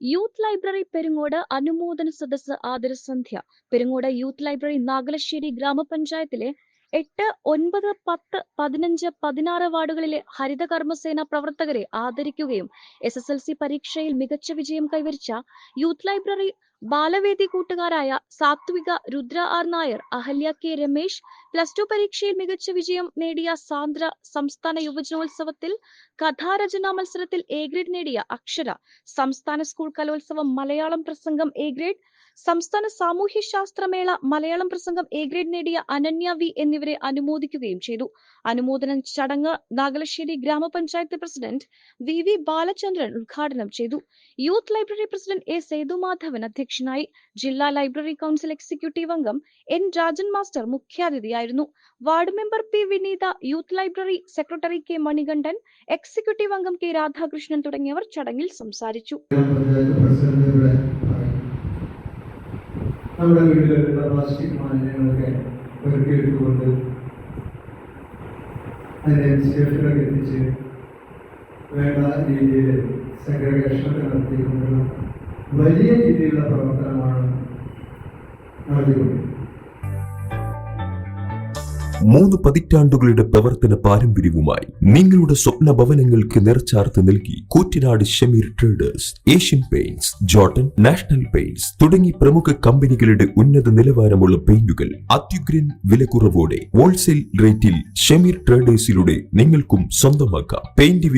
Youth library Perungode അനുമോദന സദസ് ആദരസന്ധ്യ പെരുങ്ങോട് യൂത്ത് ലൈബ്രറി നാഗലശ്ശേരി ഗ്രാമപഞ്ചായത്തിലെ എട്ട് ഒൻപത് പത്ത് പതിനഞ്ച് പതിനാറ് വാർഡുകളിലെ ഹരിതകർമ്മസേന പ്രവർത്തകരെ ആദരിക്കുകയും എസ് എസ് എൽ സി പരീക്ഷയിൽ മികച്ച വിജയം കൈവരിച്ച യൂത്ത് ലൈബ്രറി ബാലവേദി കൂട്ടുകാരായ Sathvika Rudra R Nair Ahalya K Ramesh plus two പരീക്ഷയിൽ മികച്ച വിജയം നേടിയ സാന്ദ്ര സംസ്ഥാന യുവജനോത്സവത്തിൽ കഥാരചനാ മത്സരത്തിൽ എ ഗ്രേഡ് നേടിയ അക്ഷര സംസ്ഥാന സ്കൂൾ കലോത്സവം മലയാളം പ്രസംഗം എ ഗ്രേഡ് സംസ്ഥാന സാമൂഹ്യ ശാസ്ത്രമേള മലയാളം പ്രസംഗം എ ഗ്രേഡ് നേടിയ അനന്യ വി എന്നിവരെ അനുമോദിക്കുകയും ചെയ്തു. അനുമോദന ചടങ്ങ് നാഗലശ്ശേരി ഗ്രാമപഞ്ചായത്ത് പ്രസിഡന്റ് വി വി ബാലചന്ദ്രൻ ഉദ്ഘാടനം ചെയ്തു. Youth library president A Sethumadhavan അധ്യക്ഷനായി ജില്ലാ ലൈബ്രറി കൗൺസിൽ എക്സിക്യൂട്ടീവ് അംഗം N Rajan master മുഖ്യാതിഥിയായിരുന്നു ward member P Vineetha youth library secretary K Manikandan executive അംഗം കെ രാധാകൃഷ്ണൻ തുടങ്ങിയവർ ചടങ്ങിൽ സംസാരിച്ചു. നമ്മുടെ മാലിന്യങ്ങളൊക്കെ പെറുക്കിയെടുത്തുകൊണ്ട് അതിനെ സ്റ്റേഷനിലൊക്കെ എത്തിച്ച് വേണ്ട രീതിയിൽ സെഗ്രഗേഷൻ നടത്തിക്കൊണ്ടുള്ള വലിയ രീതിയിലുള്ള പ്രവർത്തനമാണ് നടത്തിക്കൊണ്ടിരിക്കുന്നത്. മൂന്ന് പതിറ്റാണ്ടുകളുടെ പ്രവർത്തന പാരമ്പര്യവുമായി നിങ്ങളുടെ സ്വപ്ന ഭവനങ്ങൾക്ക് നിറച്ചാർത്ത് നൽകി Koottanad Shameer traders Asian paints Jotun national paints തുടങ്ങി പ്രമുഖ കമ്പനികളുടെ ഉന്നത നിലവാരമുള്ള പെയിന്റുകൾ അത്യുഗ്രൻ വിലക്കുറവോടെ ഹോൾസെയിൽ റേറ്റിൽ ഷമീർ ട്രേഡേഴ്സിലൂടെ നിങ്ങൾക്കും സ്വന്തമാക്കാം. പെയിന്റ്